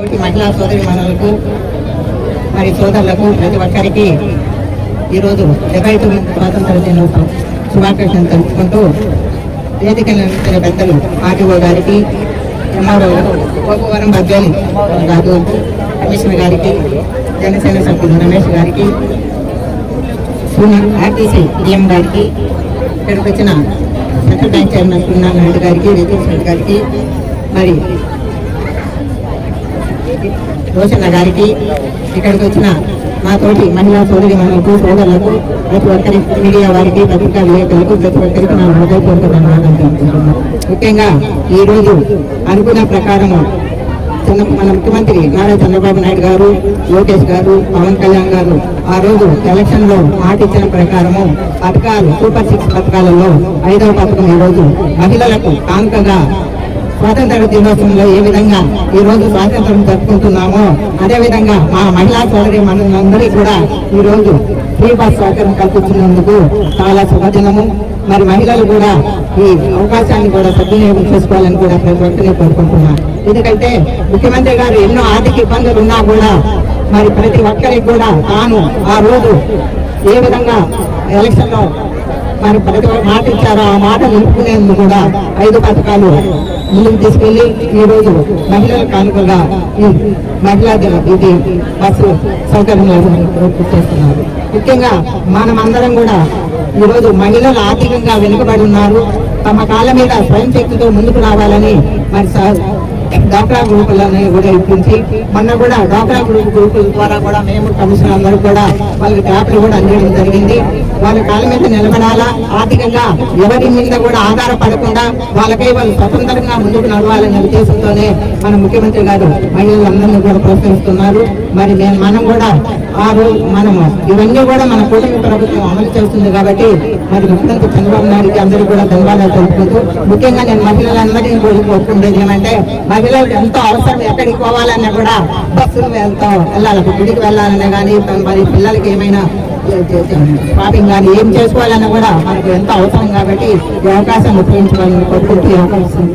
మహిళా సోదరి మనులకు మరి సోదరులకు ప్రతి ఒక్కరికి ఈరోజు డెబ్బై తొమ్మిది స్వాతంత్ర దినోత్సవం శుభాకాంక్షలు తెలుసుకుంటూ వేదికలు పెద్దలు ఆర్టీఓ గారికి ఎంఆర్ఓ పోలవరం బద్వేలి గారు కమిషనర్ గారికి జనసేన సభ్యులు రమేష్ గారికి ఆర్టీసీ డిఎం గారికి ఇక్కడికి వచ్చిన సెంట్రల్ బ్యాంక్ చైర్మన్ సున్నారాయణ గారికి రితీష్ గారికి మరి రోషన్న గారికి ఇక్కడికి వచ్చిన మా తోటి మహిళా సోదరి మనకు సోదరులకు ప్రతి ఒక్కరి మీడియా వారికి పత్రికా విలేకరులకు ప్రతి ఒక్కరికి నా హృదయపూర్వక ధన్యవాదాలు తెలుపుతున్నాను. ముఖ్యంగా ఈ రోజు అనుకున్న ప్రకారము చంద్ర మన ముఖ్యమంత్రి నారా చంద్రబాబు నాయుడు గారు లోకేష్ గారు పవన్ కళ్యాణ్ గారు ఆ రోజు ఎలక్షన్లో మాట ఇచ్చిన ప్రకారము పథకాలు సూపర్ సిక్స్ పథకాలలో ఐదవ పథకం ఈ రోజు మహిళలకు కానుకగా స్వాతంత్ర దినోత్సవంలో ఏ విధంగా ఈ రోజు స్వాతంత్రం జరుపుకుంటున్నామో అదే విధంగా మా మహిళా సోదరి మనందరికీ కూడా ఈ రోజు ఫ్రీ బస్ సౌకర్యం కల్పించినందుకు చాలా శుభదినము. మరి మహిళలు కూడా ఈ అవకాశాన్ని కూడా సద్వినియోగం చేసుకోవాలని కూడా ప్రతి ఒక్కరిని కోరుకుంటున్నాను ఎందుకంటే ముఖ్యమంత్రి గారు ఎన్నో ఆర్థిక ఇబ్బందులు ఉన్నా కూడా మరి ప్రతి ఒక్కరికి కూడా తాను ఆ రోజు ఏ విధంగా ఎలక్షన్లో మరి ప్రతి ఒక్క మాట ఇచ్చారో. ఆ మాట నిలుపుకునేందుకు కూడా ఐదు పథకాలు ముందుకు తీసుకెళ్ళి ఈ రోజు మహిళల కానుకగా ఈ మహిళా ఇది బస్సు సౌకర్యం చేస్తున్నారు. ముఖ్యంగా మనమందరం కూడా ఈరోజు మహిళలు ఆర్థికంగా వెనుకబడి ఉన్నారు. తమ కాళ్ళ మీద స్వయం శక్తితో ముందుకు రావాలని మరి సా- డాక్రా గ్రూపులని కూడా ఇప్పించి మొన్న కూడా డాక్రా గ్రూప్ గ్రూపుల ద్వారా కూడా మేము కమిషనర్ అందరూ కూడా వాళ్ళకి ట్యాబ్లు కూడా అందించడం జరిగింది. వాళ్ళ కాళ్ళ మీద నిలబడాలా? ఆర్థికంగా ఎవరి మీద కూడా ఆధారపడకుండా వాళ్ళకై వాళ్ళు స్వతంత్రంగా ముందుకు నడవాలనే ఉద్దేశంతోనే మన ముఖ్యమంత్రి గారు మహిళలందరినీ కూడా ప్రోత్సహిస్తున్నారు. మరి నేను మనం కూడా ఆ రోజు మనము ఇవన్నీ కూడా మన కూటమి ప్రభుత్వం అమలు చేస్తుంది కాబట్టి మరి ముఖ్యమంత్రి చంద్రబాబు నాయుడుకి అందరికీ కూడా ధన్యవాదాలు తెలుపుకుంటూ ముఖ్యంగా నేను మహిళలందరినీ కూడా కోరుకుండేది ఏమంటే మహిళలకు ఎంతో అవసరం ఎక్కడికి పోవాలన్నా కూడా బస్సులు వెళ్తాం వెళ్ళాలి. గుడికి వెళ్ళాలన్నా కానీ మరి పిల్లలకి ఏమైనా షాపింగ్ కానీ ఏం చేసుకోవాలన్నా కూడా మనకు ఎంతో అవసరం కాబట్టి ఈ అవకాశం ఉపయోగించుకోవాలని కోరుకుంటూ ఈ అవకాశం